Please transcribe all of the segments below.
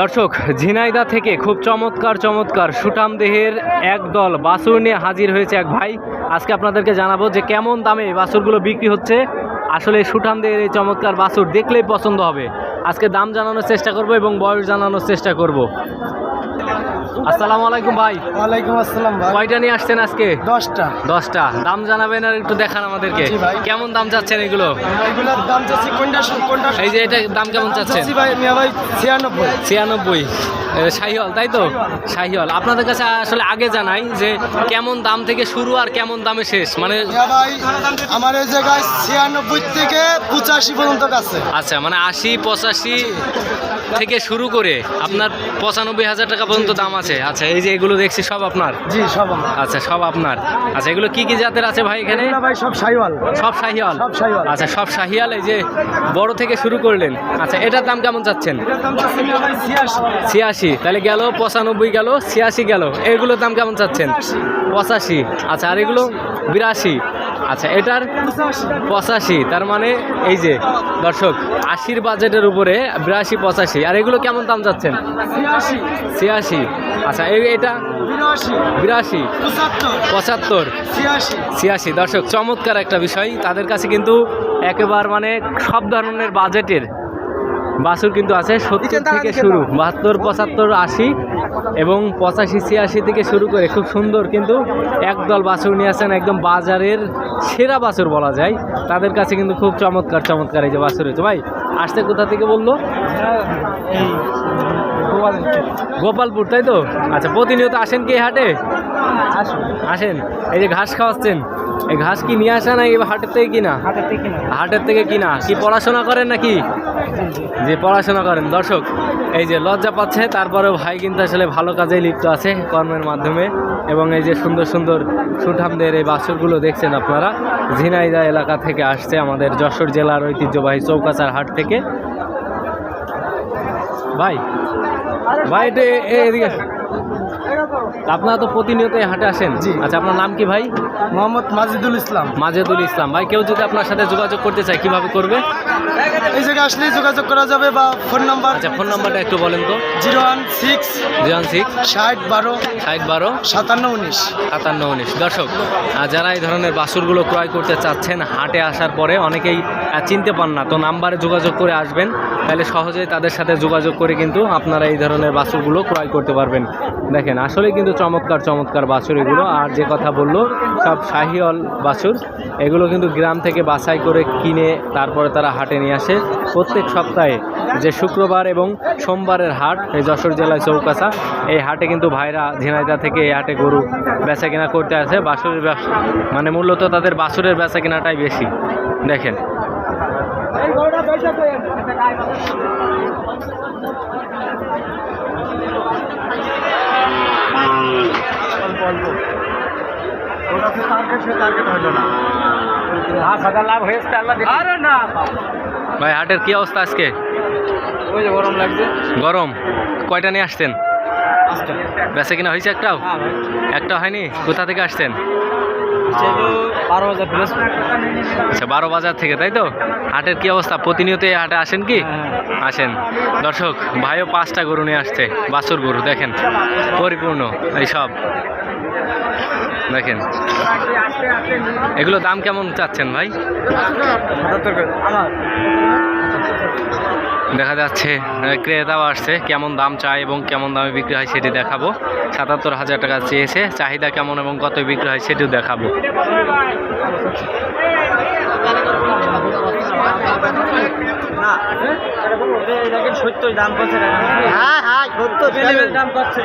দর্শক, ঝিনাইদা থেকে খুব চমৎকার চমৎকার সুটাম দেহের একদল বাসুর নিয়ে হাজির হয়েছে এক ভাই। আজকে আপনাদেরকে জানাব যে কেমন দামে বাসুরগুলো বিক্রি হচ্ছে। আসলে এই সুঠাম দেহের এই চমৎকার বাসুর দেখলেই পছন্দ হবে। আজকে দাম জানানোর চেষ্টা করব এবং বয়স জানানোর চেষ্টা করব। আসসালামু আলাইকুম ভাই। ওয়ালাইকুম আসসালাম ভাই। কয়টা নিয়ে আসছেন আজকে? দশটা। দশটা। দাম জানাবেন আর একটু দেখান আমাদেরকে। কেমন দাম চাচ্ছেন এগুলো? এগুলোর দাম চাচ্ছি কোনটা কোনটা এই যে এটা দাম কেমন চাচ্ছেন? ভাই মিয়া ভাই ছিয়ানব্বই। ছিয়ানব্বই। শাহিওয়াল তাই তো? শাহিওয়াল। আপনাদের কাছে আসলে আগে জানাই যে কেমন দাম থেকে শুরু আর কেমন দামে শেষ? মানে ভাই আমার এই জায়গায় ছিয়ানব্বই থেকে পঁচাশি পর্যন্ত কাছে আচ্ছা মানে আশি পঁচাশি থেকে শুরু করে আপনার পঁচানব্বই হাজার টাকা পর্যন্ত দাম আছে। আচ্ছা এই যে এগুলো দেখছি সব আপনার? জি সব আচ্ছা সব আপনার। আচ্ছা এগুলো কি কি জাতের আছে ভাই এখানে? ভাই সব সাইওয়াল সব শাহিওয়াল। আচ্ছা সব শাহিয়াল এই যে বড় থেকে শুরু করলেন। আচ্ছা এটার দাম কেমন চাচ্ছেন? ছিয়াশি। তাহলে গেল পঁচানব্বই গেল ছিয়াশি গেল। এগুলোর দাম কেমন চাচ্ছেন? পঁচাশি। আচ্ছা আর এগুলো বিরাশি। আচ্ছা এটার পঁচাশি তার মানে এই যে দর্শক আশির বাজেটের উপরে বিরাশি পঁচাশি। আর এগুলো কেমন দাম চাচ্ছেন? ছিয়াশি। আচ্ছা এই এটা বিরাশি। পঁচাত্তর। ছিয়াশি। ছিয়াশি। দর্শক চমৎকার একটা বিষয়। তাদের কাছে কিন্তু একেবার মানে সব ধরনের বাজেটের বাছুর কিন্তু আছে। সত্তর থেকে শুরু। বাহাত্তর পঁচাত্তর আশি। এবং পঁচাশি ছিয়াশি থেকে শুরু করে খুব সুন্দর কিন্তু একদল বাছুর নিয়ে আসেন একদম বাজারের সেরা বাছুর বলা যায়। তাদের কাছে কিন্তু খুব চমৎকার চমৎকার এই যে বাছুর হয়েছে। ভাই আসতে কোথা থেকে বলল? গোপালপুর তাই তো? আচ্ছা প্রতিনিয়ত আসেন কি এই হাটে? আসেন। এই যে ঘাস খাওয়াচ্ছেন। এই ঘাস কি নিয়ে আসা না এই হাটের থেকে কিনা। হাটের থেকে কিনা। কি পড়াশোনা করেন নাকি? যে পড়াশোনা করেন, দর্শক, এই যে লজ্জা পাচ্ছে তারপরে ভাই কিন্তু আসলে ভালো কাজেই লিপ্ত আছে কর্মের মাধ্যমে এবং এই যে সুন্দর সুন্দর সুঠামদের এই বাছুরগুলো দেখছেন আপনারা, ঝিনাইদা এলাকা থেকে আসছে আমাদের যশোর জেলার ঐতিহ্যবাহী চৌকাচার হাট থেকে ভাই ভাই এদিকে। আপনারা তো প্রতিনিয়ত হাটে আসেন? আচ্ছা আপনার নাম কি ভাই? মোহাম্মদ মাজিদুল ইসলাম। মাজেদুল ইসলাম। ভাই কেউ যদি আপনার সাথে যোগাযোগ করতে চায় কীভাবে করবে? এই জায়গায় আসলেই যোগাযোগ করা যাবে বা ফোন নাম্বার। আচ্ছা ফোন নাম্বারটা একটু বলেন তো। Zero one six zero six ষাট বারো ষাট বারো সাতান্ন উনিশ। সাতান্ন উনিশ। দর্শক যারা এই ধরনের বাছুরগুলো ক্রয় করতে চাচ্ছেন হাটে আসার পরে অনেকেই চিনতে পান না। তো নাম্বারে যোগাযোগ করে আসবেন। তাহলে সহজেই তাদের সাথে যোগাযোগ করে কিন্তু আপনারা এই ধরনের বাছুরগুলো ক্রয় করতে পারবেন। দেখেন আসলে কিন্তু চমৎকার চমৎকার বাছুর এগুলো। আর যে কথা বলল, সব শাহিওয়াল বাছুর। এগুলো কিন্তু গ্রাম থেকে বাছাই করে কিনে তারপরে তারা হাটে নিয়ে আসে। প্রত্যেক সপ্তাহে যে শুক্রবার এবং সোমবারের হাট, এই যশোর জেলায় চৌকাছা, এই হাটে কিন্তু ভাইরা ঝিনাইদা থেকে এই হাটে গরু বেচা কেনা করতে আসে। বাছুরের ব্যবসা মানে মূলত তাদের বাছুরের বেচা কেনাটাই বেশি। দেখেন। ভাই হাটের কি অবস্থা আজকে? গরম লাগছে। গরম। কয়টা নিয়ে আসছেন? বেচা কিনা হয়েছে একটাও? একটা হয়নি? কোথা থেকে আসছেন? আচ্ছা বারো বাজার থেকে তাই তো? হাটের কি অবস্থা? প্রতিনিয়ত এই হাটে আসেন কি? আসেন। দর্শক ভাইও পাঁচটা গরু নিয়ে আসছে বাছুর গরু দেখেন। পরিপূর্ণ এই সব। দেখেন। এগুলো দাম কেমন চাচ্ছেন ভাই? দেখা যাচ্ছে ক্রেতাও আসছে কেমন দাম চায় এবং কেমন দামে বিক্রি হয় সেটি দেখাবো। সাতাত্তর হাজার টাকা চেয়েছে চাহিদা কেমন এবং কত বিক্রি হয় সেটিও দেখাবো। সত্তর দাম করছে হ্যাঁ হ্যাঁ দাম করছে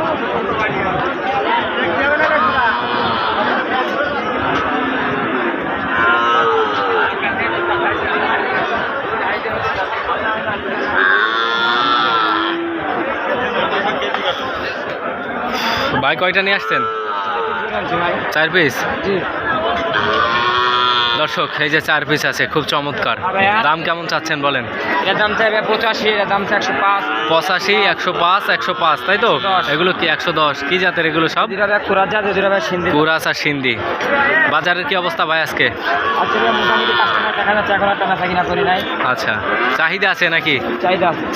ভাই কয়টা নিয়ে আসছেন? চার পিস জি। দর্শক এই যে চার পিস আছে খুব চমৎকার। দাম কেমন চাচ্ছেন বলেন? এর দাম চাইবে পঁচাশি এর দাম চাই একশো পাঁচ। পঁচাশি একশো পাঁচ একশো পাঁচ তাই তো? এগুলো কি একশো দশ? কি জাতের এগুলো সব? কুরাস আর সিন্ধি। বাজারের কি অবস্থা ভাই আজকে? আচ্ছা। চাহিদা আছে নাকি?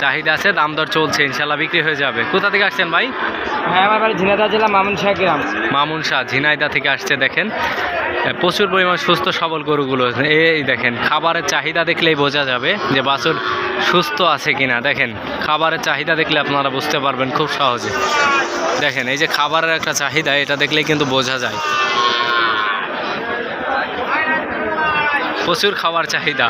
চাহিদা আছে। দাম দর চলছে ইনশাল্লাহ বিক্রি হয়ে যাবে। কোথা থেকে আসছেন ভাই? হ্যাঁ আমার বাড়ি ঝিনাদা জেলা মামুন শাহ গ্রাম। মামুন শাহ ঝিনাইদা থেকে আসছে দেখেন। প্রচুর পরিমাণ সুস্থ সবল গরুগুলো এই দেখেন, খাবারের চাহিদা দেখলেই বোঝা যাবে যে বাছুর সুস্থ আছে কিনা। দেখেন, খাবারের চাহিদা দেখলে আপনারা বুঝতে পারবেন খুব সহজে। দেখেন, এই যে খাবারের একটা চাহিদা, এটা দেখলেই কিন্তু বোঝা যায়। প্রচুর খাবার চাহিদা।